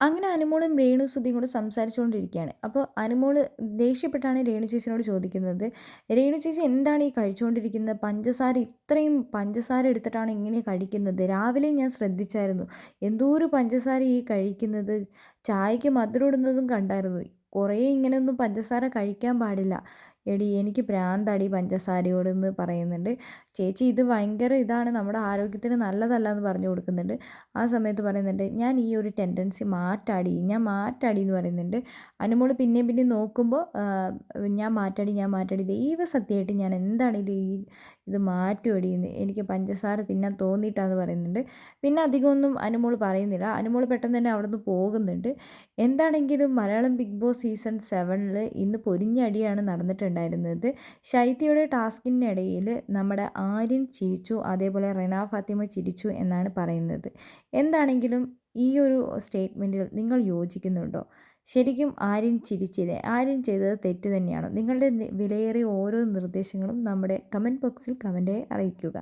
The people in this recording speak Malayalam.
അങ്ങനെ അനുമോളും രേണു സുധിയും കൂടെ സംസാരിച്ചുകൊണ്ടിരിക്കുകയാണ്. അപ്പോൾ അനുമോൾ ദേഷ്യപ്പെട്ടാണ് രേണു ചേച്ചിനോട് ചോദിക്കുന്നത് രേണു ചേച്ചി എന്താണ് ഈ കഴിച്ചുകൊണ്ടിരിക്കുന്നത്? പഞ്ചസാര ഇത്രയും പഞ്ചസാര എടുത്തിട്ടാണ് ഇങ്ങനെ കഴിക്കുന്നത്. രാവിലെ ഞാൻ ശ്രദ്ധിച്ചായിരുന്നു. എന്തോ ഒരു പഞ്ചസാര ഈ കഴിക്കുന്നത്. ചായക്ക് മധുരം ഇടുന്നതും കണ്ടായിരുന്നു. കുറേ ഇങ്ങനെയൊന്നും പഞ്ചസാര കഴിക്കാൻ പാടില്ല. എടി എനിക്ക് പ്രാന്താടി പഞ്ചസാരയോടെന്ന് പറയുന്നുണ്ട്. ചേച്ചി ഇത് ഭയങ്കര ഇതാണ്. നമ്മുടെ ആരോഗ്യത്തിന് നല്ലതല്ല എന്ന് പറഞ്ഞു കൊടുക്കുന്നുണ്ട്. ആ സമയത്ത് പറയുന്നുണ്ട് ഞാൻ ഈ ഒരു ടെൻഡൻസി മാറ്റാടി ഞാൻ മാറ്റാടി എന്ന് പറയുന്നുണ്ട് അനുമോൾ പിന്നെയും പിന്നെയും നോക്കുമ്പോൾ ഞാൻ മാറ്റാടി ഞാൻ മാറ്റാടി ദൈവ സത്യമായിട്ട് ഞാൻ എന്താണ് ഇത് ഈ ഇത് മാറ്റുമടി എന്ന് എനിക്ക് പഞ്ചസാര തിന്നാൻ തോന്നിയിട്ടാന്ന് പറയുന്നുണ്ട്. പിന്നെ അധികമൊന്നും അനുമോൾ പറയുന്നില്ല. അനുമോൾ പെട്ടെന്ന് തന്നെ അവിടെ നിന്ന് പോകുന്നുണ്ട്. എന്താണെങ്കിലും മലയാളം ബിഗ് ബോസ് സീസൺ സെവനിൽ ഇന്ന് പൊരിഞ്ഞടിയാണ് നടന്നിട്ടുണ്ടായിരുന്നത് ശൈത്യയുടെ ടാസ്കിനിടയിൽ നമ്മുടെ ആര്യൻ ചിരിച്ചു അതേപോലെ റെന ഫാത്തിമ ചിരിച്ചു എന്നാണ് പറയുന്നത്. എന്താണെങ്കിലും ഈ ഒരു സ്റ്റേറ്റ്മെന്റിൽ നിങ്ങൾ യോജിക്കുന്നുണ്ടോ? ശരിക്കും ആര്യൻ ചിരിച്ചില്ലേ? ആര്യൻ ചെയ്തത് തെറ്റ് തന്നെയാണ്? നിങ്ങളുടെ വിലയേറിയ ഓരോ നിർദ്ദേശങ്ങളും നമ്മുടെ കമന്റ് ബോക്സിൽ കമന്റായി അറിയിക്കുക.